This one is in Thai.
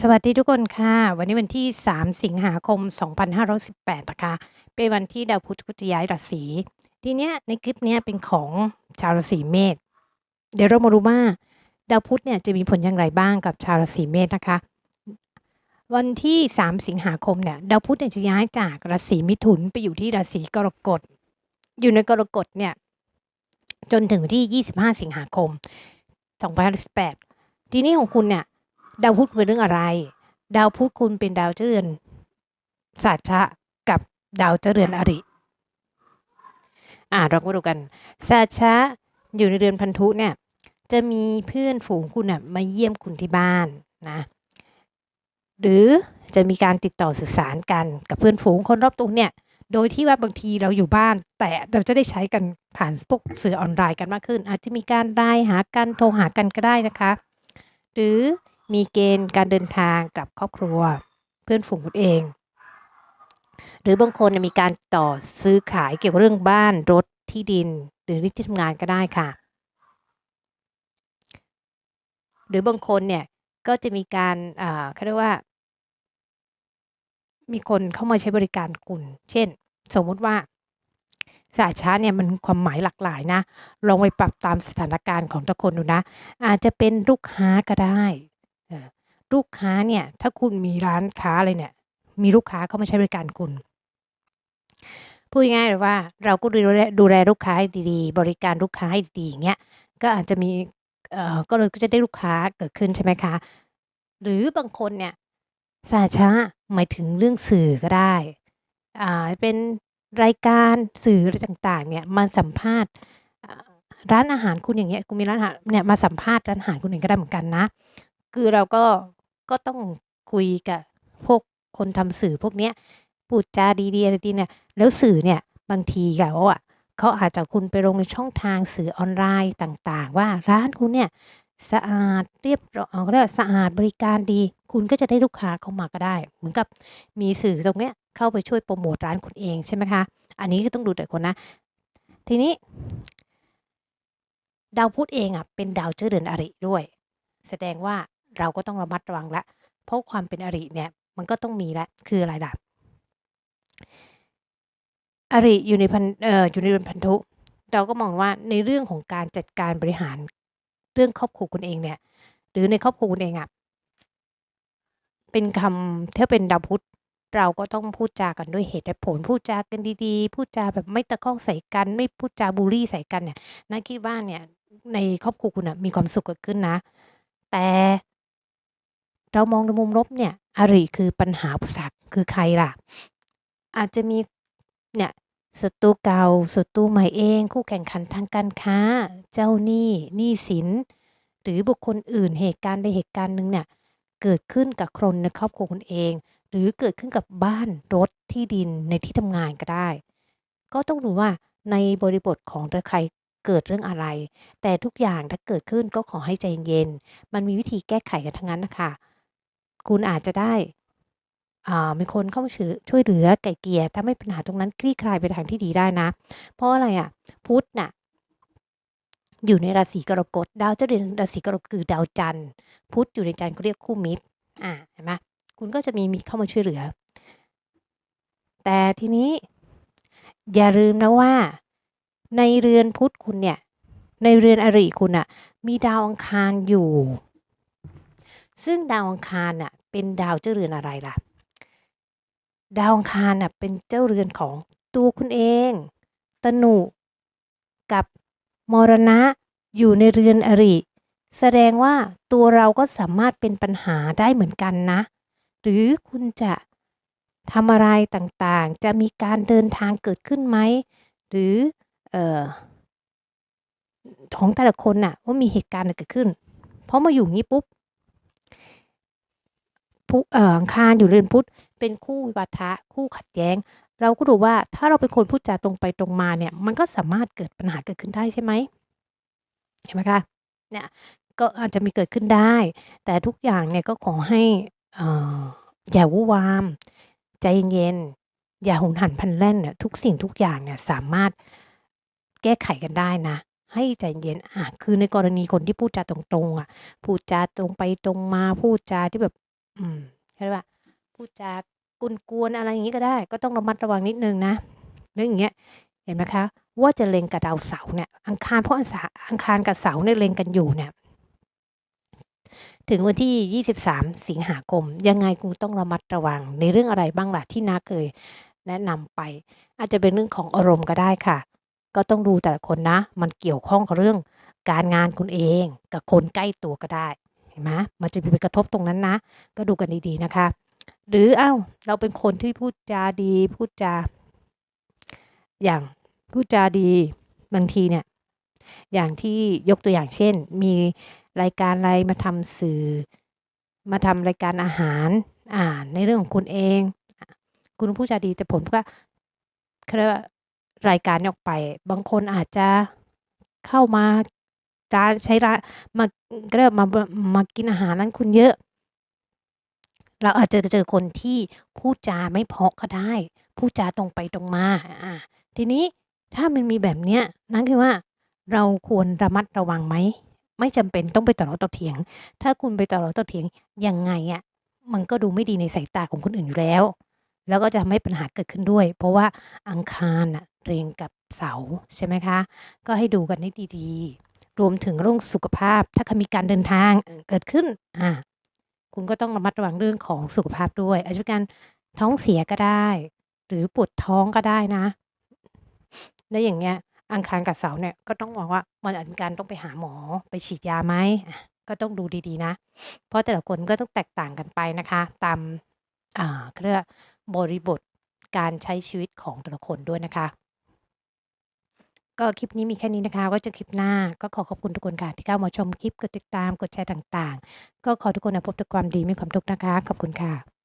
สวัสดีทุกคนค่ะ วันนี้วันที่ 3 สิงหาคม 2518นะคะเป็นวันที่ดาวพุธก็จะย้ายราศีทีเนี้ยในคลิปเนี้ยเป็นของชาวราศีเมษเดี๋ยวเรามาดูว่าดาวพุธเนี่ยจะมีผลอย่างไรบ้างกับชาวราศีเมษนะคะ วันที่ 3 สิงหาคมเนี่ยดาวพุธเนี่ยจะย้ายจากราศีมิถุนไปอยู่ที่ราศีกรกฎอยู่ในกรกฎเนี่ยจนถึงวันที่ 25 สิงหาคม 2518ทีนี้ของคุณเนี่ย ดาวพุธเป็นเรื่องอะไร ดาวพุธคุณเป็นดาวเจริญศาสชะกับดาวเจริญอริ อ่าเรามาดูกันศาสชะอยู่ในเดือนพันธุเนี่ย จะมีเพื่อนฝูงคุณน่ะมาเยี่ยมคุณที่บ้านนะ หรือจะมีการติดต่อสื่อสารกันกับเพื่อนฝูงคนรอบตัวเนี่ย โดยที่ว่าบางทีเราอยู่บ้าน แต่เราจะได้ใช้กันผ่านพวกสื่อออนไลน์กันมากขึ้น อาจจะมีการไลน์หากันโทรหากันก็ได้นะคะ หรือ มีเกณฑ์การเดินทางกับครอบครัว เพื่อนฝูงคุณเอง หรือบางคนมีการต่อซื้อขายเกี่ยวกับเรื่องบ้านรถที่ดิน หรือที่ทำงานก็ได้ค่ะ หรือบางคนเนี่ยก็จะมีการอ่าเขาเรียกว่า มีคนเข้ามาใช้บริการคุณ เช่น สมมุติว่าสาชาเนี่ยมันความหมายหลากหลายนะ ลองไปปรับตามสถานการณ์ของแต่คนดูนะ อาจจะเป็นลูกค้าก็ได้ ลูกค้าเนี่ย ถ้าคุณมีร้านค้าอะไรเนี่ย มีลูกค้าเข้ามาใช้บริการคุณพูดง่ายๆเลยว่าเราก็ดูแลดูแลลูกค้าให้ดีๆ บริการลูกค้าให้ดีๆอย่างเงี้ยก็อาจจะมีเอ่อก็เลยก็จะได้ลูกค้าเกิดขึ้นใช่ไหมคะ หรือบางคนเนี่ยสาช้าหมายถึงเรื่องสื่อก็ได้อ่าเป็นรายการสื่ออะไรต่างๆ เนี่ยมาสัมภาษณ์ร้านอาหารคุณอย่างเงี้ยคุณมีร้านอาหารเนี่ยมาสัมภาษณ์ร้านอาหารคุณเองก็ได้เหมือนกันนะ คือเราก็ก็ต้องคุยกับพวกคนทำสื่อพวกเนี้ยพูดจาดีๆอะไรดีเนี่ยแล้วสื่อเนี่ยบางทีเขาอะเขาอาจจะคุณไปลงในช่องทางสื่อออนไลน์ต่างๆ ว่าร้านคุณเนี่ยสะอาดเรียบร้อยเรียกสะอาดบริการดี คุณก็จะได้ลูกค้าเข้ามาก็ได้ เหมือนกับมีสื่อตรงเนี้ยเข้าไปช่วยโปรโมทร้านคุณเองใช่ไหมคะ อันนี้ก็ต้องดูแต่คนนะ ทีนี้ ดาวพุธเองอะเป็นดาวเจ้าเรือนอริด้วย แสดงว่า เราก็ต้องระมัดระวังละ เพราะความเป็นอริเนี่ยมันก็ต้องมีล้วคืออะไรล่ะ อริอยู่ในพันเอ่ออยู่ในเรือนพันธุ เราก็มองว่าในเรื่องของการจัดการบริหารเรื่องครอบครัวคุณเองเนี่ย หรือในครอบครัวคุณเองอะเป็นคำถ้าเป็นดาวพุธเราก็ต้องพูดจากันด้วยเหตุและผล พูดจากันดีๆ พูดจาแบบไม่ตะคอกใส่กัน ไม่พูดจาบุลลี่ใส่กันเนี่ยน่าคิดว่าเนี่ยในครอบครัวคุณน่ะมีความสุขเกิดขึ้นนะ แต่ เรามองในมุมลบเนี่ยอริคือปัญหาอุปสรรคคือใครล่ะ อาจจะมีเนี่ยศัตรูเก่าศัตรูใหม่เอง คู่แข่งขันทางการค้า เจ้าหนี้หนี้สิน หรือบุคคลอื่นเหตุการณ์ใดเหตุการณ์หนึ่งเนี่ยเกิดขึ้นกับคนในครอบครัวคุณเอง หรือเกิดขึ้นกับบ้านรถที่ดินในที่ทำงานก็ได้ ก็ต้องดูว่าในบริบทของแต่ใครเกิดเรื่องอะไร แต่ทุกอย่างถ้าเกิดขึ้นก็ขอให้ใจเย็นๆมันมีวิธีแก้ไขกันทั้งนั้นนะคะ คุณอาจจะได้อ่ามีคนเข้ามาช่วยช่วยเหลือไกล่เกลี่ยทำให้ปัญหาตรงนั้นคลี่คลายไปทางที่ดีได้นะ เพราะอะไรอะพุธน่ะ อยู่ในราศีกรกฎดาวเจ้าเรือนราศีกรกฎคือดาวจันทร์ พุธอยู่ในจันทร์เขาเรียกคู่มิตร อ่าเห็นไหมคุณก็จะมีมิตรเข้ามาช่วยเหลือ แต่ทีนี้ อย่าลืมนะว่า ในเรือนพุธคุณเนี่ย ในเรือนอริคุณน่ะ มีดาวอังคารอยู่ ซึ่งดาวอังคารน่ะเป็นดาวเจ้าเรือนอะไรล่ะ ดาวอังคารน่ะเป็นเจ้าเรือนของตัวคุณเอง ตนุ กับมรณะอยู่ในเรือนอริ แสดงว่าตัวเราก็สามารถเป็นปัญหาได้เหมือนกันนะ หรือคุณจะทำอะไรต่างๆ จะมีการเดินทางเกิดขึ้นไหม หรือออของแต่ละคนน่ะว่ามีเหตุการณ์อะไรเกิดขึ้น เพราะมาอยู่งี้ปุ๊บ พุเอ่ออังคารอยู่เรือนพุธเป็นคู่วิวาทะคู่ขัดแย้ง เราก็ดูว่าถ้าเราเป็นคนพูดจาตรงไปตรงมาเนี่ย มันก็สามารถเกิดปัญหาเกิดขึ้นได้ใช่ไหมเห็นไหมคะเนี่ยก็อาจจะมีเกิดขึ้นได้ แต่ทุกอย่างเนี่ยก็ขอให้อออย่าวู่นวาม ใจเย็นๆอย่าหุนหันพันแล่นเนี่ยทุกสิ่งทุกอย่างเนี่ยสามารถแก้ไขกันได้นะ ให้ใจเย็นอะคือในกรณีคนที่พูดจาตรงๆอะพูดจาตรงไปตรงมาพูดจาที่แบบ อืมเขาเรียกว่าพูดจากกวนๆอะไรอย่างงี้ก็ได้ ก็ต้องระมัดระวังนิดนึงนะเรื่องอย่างเงี้ยเห็นไหมคะ ว่าจะเล็งกับดาวเสาเนี่ยอังคารเพราะอังสาอังคารกับเสาเนี่ยเล็งกันอยู่เนี่ยถึงวันที่ 23 สิงหาคม ยังไงคุณต้องระมัดระวังในเรื่องอะไรบ้างล่ะที่นาเคยแนะนำไป อาจจะเป็นเรื่องของอารมณ์ก็ได้ค่ะ ก็ต้องดูแต่ละคนนะ มันเกี่ยวข้องกับเรื่องการงานคุณเอง กับคนใกล้ตัวก็ได้ ห็นไหมมันจะมีไปกระทบตรงนั้นนะ ก็ดูกันดีๆนะคะ หรืออ้าวเราเป็นคนที่พูดจาดี พูดจา อย่างพูดจาดีบางทีเนี่ย อย่างที่ยกตัวอย่างเช่น มีรายการอะไรมาทำสื่อ มาทำรายการอาหารอ่าในเรื่องของคุณเอง คุณพูดจาดีแต่ผมก็เขาเรียกว่ารายการออกไป บางคนอาจจะเข้ามา ร้านใช้ร้านมาก็เรียกมามากินอาหารนั้นคุณเยอะ เราอาจจะเจอคนที่พูดจาไม่เพาะก็ได้ พูดจาตรงไปตรงมาอ่าทีนี้ถ้ามันมีแบบเนี้ยนั่นคือว่าเราควรระมัดระวังไหม ไม่จำเป็นต้องไปต่อล้อต่อเถียง ถ้าคุณไปต่อล้อต่อเถียงยังไงอะมันก็ดูไม่ดีในสายตาของคนอื่นอยู่แล้ว แล้วก็จะทำให้ปัญหาเกิดขึ้นด้วย เพราะว่าอังคารน่ะเรียงกับเสาใช่ไหมคะ ก็ให้ดูกันให้ดีๆ รวมถึงเรื่องสุขภาพ ถ้ามีการเดินทางเกิดขึ้นอ่าคุณก็ต้องระมัดระวังเรื่องของสุขภาพด้วย อาจจะเป็นการท้องเสียก็ได้ หรือปวดท้องก็ได้นะ และอย่างเงี้ย อังคารกับเสาเนี่ยก็ต้องมองว่ามันอาจเป็นการต้องไปหาหมอไปฉีดยาไหมก็ต้องดูดีๆนะ เพราะแต่ละคนก็ต้องแตกต่างกันไปนะคะ ตามอ่าเรียกว่าบริบทการใช้ชีวิตของแต่ละคนด้วยนะคะ ก็คลิปนี้มีแค่นี้นะคะก็เจะคลิปหน้า ก็ขอขอบคุณทุกคนค่ะ ที่เข้ามาชมคลิป กดติดตาม กดแชร์ต่างๆ ก็ขอทุกคนนะพบแต่ความดี มีความทุกข์นะคะ ขอบคุณค่ะ